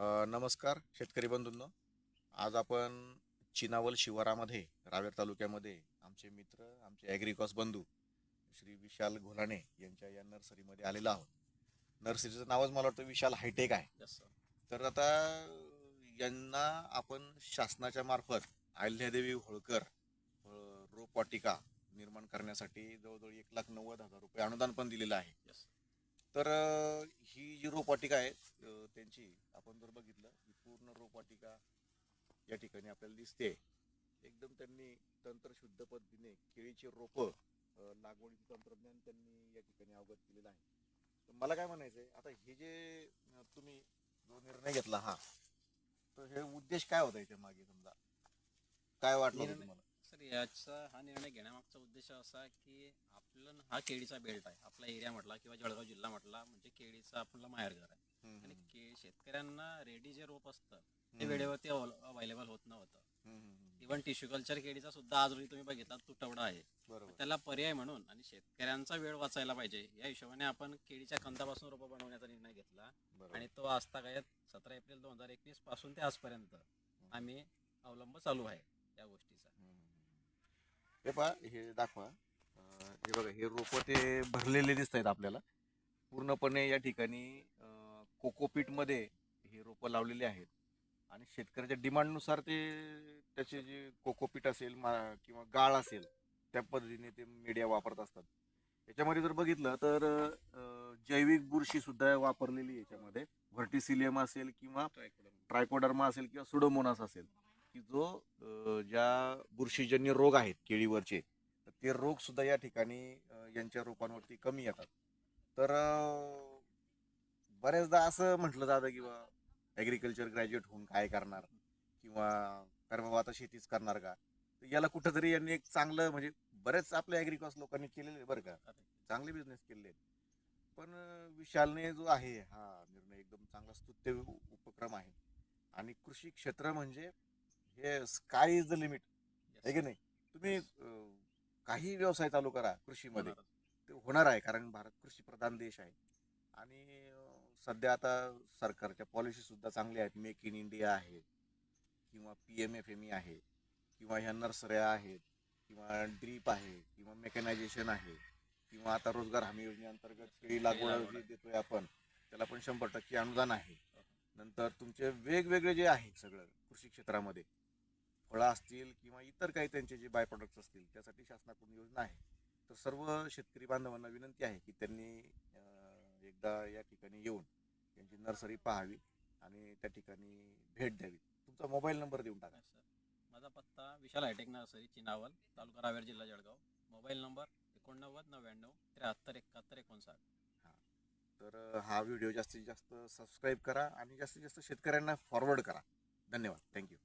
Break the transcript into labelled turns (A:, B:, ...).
A: नमस्कार शेतकरी बंधूंनो. आज आपण चिनावल शिवारामध्ये रावेर तालुक्यामध्ये आमचे मित्र आमचे ॲग्रिकॉस बंधू श्री विशाल घोलाणे यांच्या या नर्सरीमध्ये आलेलो आहोत. नर्सरीचं नावच मला वाटतं विशाल हायटेक आहे. तर आता यांना आपण शासनाच्या मार्फत अहिल्यादेवी होळकर रोपवाटिका निर्माण करण्यासाठी जवळजवळ एक लाख नव्वद हजार रुपये अनुदान पण दिलेलं आहे. तर ही जी रोपवाटिका आहे त्यांची आपण जर बघितलं ही पूर्ण रोपवाटिका या ठिकाणी आपल्याला दिसते. एकदम त्यांनी तंत्रशुद्ध पद्धतीने केळीची रोपं लागवडीचं तंत्रज्ञान त्यांनी या ठिकाणी अवगत केलेलं आहे. तर मला काय म्हणायचंय आता हे जे तुम्ही जो निर्णय घेतला हा तर हे उद्देश काय होता याच्या मागे समजा? काय वाटलं तुम्हाला?
B: सर याचा हा निर्णय घेण्यामागचा उद्देश असा की आपलं हा केळीचा बेल्ट आहे. आपला एरिया म्हटला किंवा जळगाव जिल्हा म्हटला म्हणजे केळीचा आपला माहेरघर आहे. आणि के शेतकऱ्यांना रेडी जे रोप असतं ते वेळेवरती अवेलेबल होत नव्हतं. इव्हन टिश्यू कल्चर केळीचा सुद्धा आज रोजी तुम्ही बघितला तुटवडा आहे.
A: बरोबर.
B: त्याला पर्याय म्हणून आणि शेतकऱ्यांचा वेळ वाचायला पाहिजे या हिशोबाने आपण केळीच्या कंदापासून रोपं बनवण्याचा निर्णय घेतला.
A: बरोबर.
B: आणि तो आजता काय सतरा एप्रिल दोन हजार एकवीसपासून ते आजपर्यंत आम्ही अवलंब चालू आहे या गोष्टीचा.
A: हे पहा हे दाखवा. अं, हे बघा हे रोप ते भरलेले दिसत आहेत आपल्याला. पूर्णपणे या ठिकाणी अं, कोकोपीटमध्ये हे रोपं लावलेली आहेत. आणि शेतकऱ्याच्या डिमांडनुसार ते त्याचे जे कोकोपीट असेल मा- किंवा गाळ असेल त्या पद्धतीने ते मीडिया वापरत असतात. याच्यामध्ये जर बघितलं तर जैविक बुरशी सुद्धा वापरलेली याच्यामध्ये. व्हर्टिसिलियम असेल किंवा ट्रायकोडर्मा असेल किंवा सुडोमोनास असेल की जो ज्या बुरशीजन्य रोग आहेत केळीवरचे तर ते रोग सुद्धा या ठिकाणी यांच्या रोपांवरती कमी येतात. तर बऱ्याचदा असं म्हटलं जातं की बा ॲग्रिकल्चर ग्रॅज्युएट होऊन काय करणार? किंवा बाबा आता शेतीच करणार का? तर याला कुठंतरी यांनी एक चांगलं म्हणजे बरेच आपल्या ॲग्रिकॉस लोकांनी केलेले बरं का. चांगले बिझनेस केलेले पण विशालने जो आहे हा निर्णय एकदम चांगला स्तुत्य उपक्रम आहे. आणि कृषी क्षेत्र म्हणजे हे स्काय इज द लिमिट आहे की नाही? तुम्ही काही व्यवसाय चालू करा कृषीमध्ये. ते होणार आहे कारण भारत कृषी प्रधान देश आहे. आणि सध्या आता सरकारच्या पॉलिसी सुद्धा चांगल्या आहेत. मेक इन इंडिया आहे. किंवा P M F M E आहे. किंवा ह्या नर्सऱ्या आहेत. किंवा ड्रीप आहे. किंवा मेकॅनायझेशन आहे. किंवा आता रोजगार हमी योजनेअंतर्गत केळी लागवड जी देतोय आपण त्याला पण शंभर टक्के अनुदान आहे. नंतर तुमचे वेगवेगळे जे आहे सगळं कृषी क्षेत्रामध्ये फळं असतील किंवा इतर काही त्यांचे जे बाय प्रोडक्ट्स असतील त्यासाठी शासनाकडून योजना आहे. तर सर्व शेतकरी बांधवांना विनंती आहे की त्यांनी एकदा या ठिकाणी येऊन त्यांची नर्सरी पाहावी आणि त्या ठिकाणी भेट द्यावी. तुमचा मोबाईल नंबर देऊन टाका.
B: सर माझा पत्ता विशाल हायटेक नर्सरी चिनावल तालुका रावेर जिल्हा जळगाव. मोबाईल नंबर एकोणनव्वद नव्याण्णव त्र्याहत्तर एकाहत्तर एकोणसाठ.
A: तर अं, हा व्हिडिओ जास्तीत जास्त सबस्क्राईब करा आणि जास्तीत जास्त शेतकऱ्यांना फॉरवर्ड करा. धन्यवाद. थँक्यू